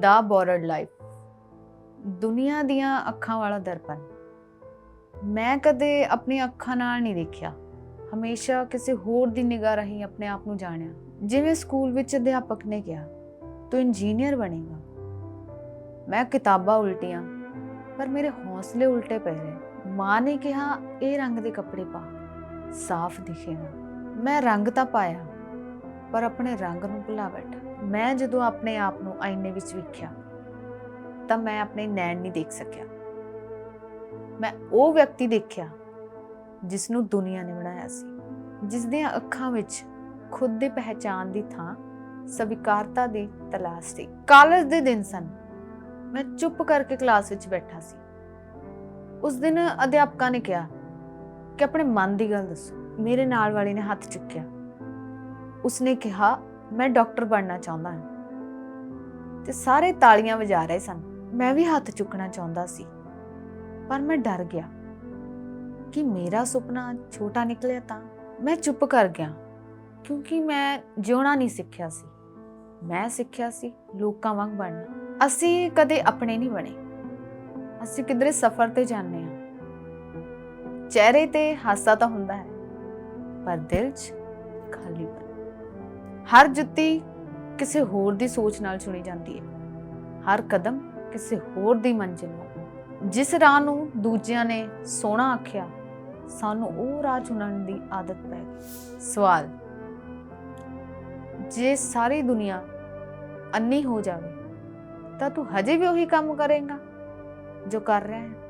ਦਾ board life ਦੁਨੀਆ ਦੀਆਂ ਅੱਖਾਂ ਵਾਲਾ ਦਰਪਣ। ਮੈਂ ਕਦੇ ਆਪਣੀ ਅੱਖਾਂ ਨਾਲ ਨਹੀਂ ਦੇਖਿਆ। ਹਮੇਸ਼ਾ ਕਿਸੇ ਹੋਰ ਦੀ ਨਿਗਾਹ ਰਾਹੀਂ ਆਪਣੇ ਆਪ ਨੂੰ ਜਾਣਿਆ। ਜਿਵੇਂ ਸਕੂਲ ਵਿੱਚ ਅਧਿਆਪਕ ਨੇ ਕਿਹਾ, ਤੂੰ ਇੰਜੀਨੀਅਰ ਬਣੇਗਾ। ਮੈਂ ਕਿਤਾਬਾਂ ਉਲਟੀਆਂ, ਪਰ ਮੇਰੇ ਹੌਸਲੇ ਉਲਟੇ ਪਏ ਰਹੇ ਮਾਂ ਨੇ ਕਿਹਾ, ਇਹ ਰੰਗ ਦੇ ਕੱਪੜੇ ਪਾ। ਸਾਫ਼ ਦਿਖੇਗਾ। ਮੈਂ ਰੰਗ ਤਾਂ ਪਾਇਆ ਪਰ ਆਪਣੇ ਰੰਗ ਨੂੰ ਭੁਲਾ ਬੈਠਾ ਮੈਂ ਜਦੋਂ ਆਪਣੇ ਆਪ ਨੂੰ ਆਈਨੇ ਵਿੱਚ ਵੇਖਿਆ, ਤਾਂ ਮੈਂ ਆਪਣੇ ਨੈਣ ਨਹੀਂ ਦੇਖ ਸਕਿਆ। ਮੈਂ ਉਹ ਵਿਅਕਤੀ ਦੇਖਿਆ ਜਿਸ ਨੂੰ ਦੁਨੀਆ ਨੇ ਬਣਾਇਆ ਸੀ ਜਿਸ ਦੀਆਂ ਅੱਖਾਂ ਵਿੱਚ ਖੁਦ ਦੀ ਪਹਿਚਾਨ ਦੀ ਥਾਂ ਸਵੀਕਾਰਤਾ ਦੀ ਤਲਾਸ਼ ਸੀ। ਕਾਲਜ ਦੇ ਦਿਨ ਸਨ। ਮੈਂ ਚੁੱਪ ਕਰਕੇ ਕਲਾਸ ਵਿੱਚ ਬੈਠਾ ਸੀ। ਉਸ ਦਿਨ ਅਧਿਆਪਕਾਂ ਨੇ ਕਿਹਾ ਕਿ ਆਪਣੇ ਮਨ ਦੀ ਗੱਲ ਦੱਸੋ। ਮੇਰੇ ਨਾਲ ਵਾਲੇ ਨੇ ਹੱਥ ਚੁੱਕਿਆ। ਉਸਨੇ ਕਿਹਾ, ਮੈਂ ਡਾਕਟਰ ਬਣਨਾ ਚਾਹੁੰਦਾ ਹਾਂ। ਤੇ ਸਾਰੇ ਤਾਲੀਆਂ ਵਜਾ ਰਹੇ ਸਨ। ਮੈਂ ਵੀ ਹੱਥ ਚੁੱਕਣਾ ਚਾਹੁੰਦਾ ਸੀ, ਪਰ ਮੈਂ ਡਰ ਗਿਆ ਕਿ ਮੇਰਾ ਸੁਪਨਾ ਛੋਟਾ ਨਿਕਲਿਆ ਤਾਂ ਮੈਂ ਚੁੱਪ ਕਰ ਗਿਆ, ਕਿਉਂਕਿ ਮੈਂ ਜਿਉਣਾ ਨਹੀਂ ਸਿੱਖਿਆ ਸੀ। ਮੈਂ ਸਿੱਖਿਆ ਸੀ ਲੋਕਾਂ ਵਾਂਗ ਬਣਨਾ। ਅਸੀਂ ਕਦੇ ਆਪਣੇ ਨਹੀਂ ਬਣੇ। ਅਸੀਂ ਕਿਧਰੇ ਸਫ਼ਰ ਤੇ ਜਾਂਦੇ ਹਾਂ। ਚਿਹਰੇ ਤੇ ਹਾਸਾ ਤਾਂ ਹੁੰਦਾ ਹੈ, ਪਰ ਦਿਲ 'ਚ ਖਾਲੀਪਨ। ਹਰ ਜੁੱਤੀ ਕਿਸੇ ਹੋਰ ਦੀ ਸੋਚ ਨਾਲ ਚੁਣੀ ਜਾਂਦੀ ਹੈ। ਹਰ ਕਦਮ ਕਿਸੇ ਹੋਰ ਦੀ ਮੰਜ਼ਿਲ ਨੂੰ। ਜਿਸ ਰਾਹ ਨੂੰ ਦੂਜਿਆਂ ਨੇ ਸੋਹਣਾ ਆਖਿਆ, ਸਾਨੂੰ ਉਹ ਰਾਹ ਚੁਣਨ ਦੀ ਆਦਤ ਪੈ ਗਈ। ਸਵਾਲ, ਜੇ ਸਾਰੀ ਦੁਨੀਆ ਅੰਨੀ ਹੋ ਜਾਵੇ, ਤਾਂ ਤੂੰ ਹਜੇ ਵੀ ਉਹੀ ਕੰਮ ਕਰੇਗਾ ਜੋ ਕਰ ਰਿਹਾ ਹੈ?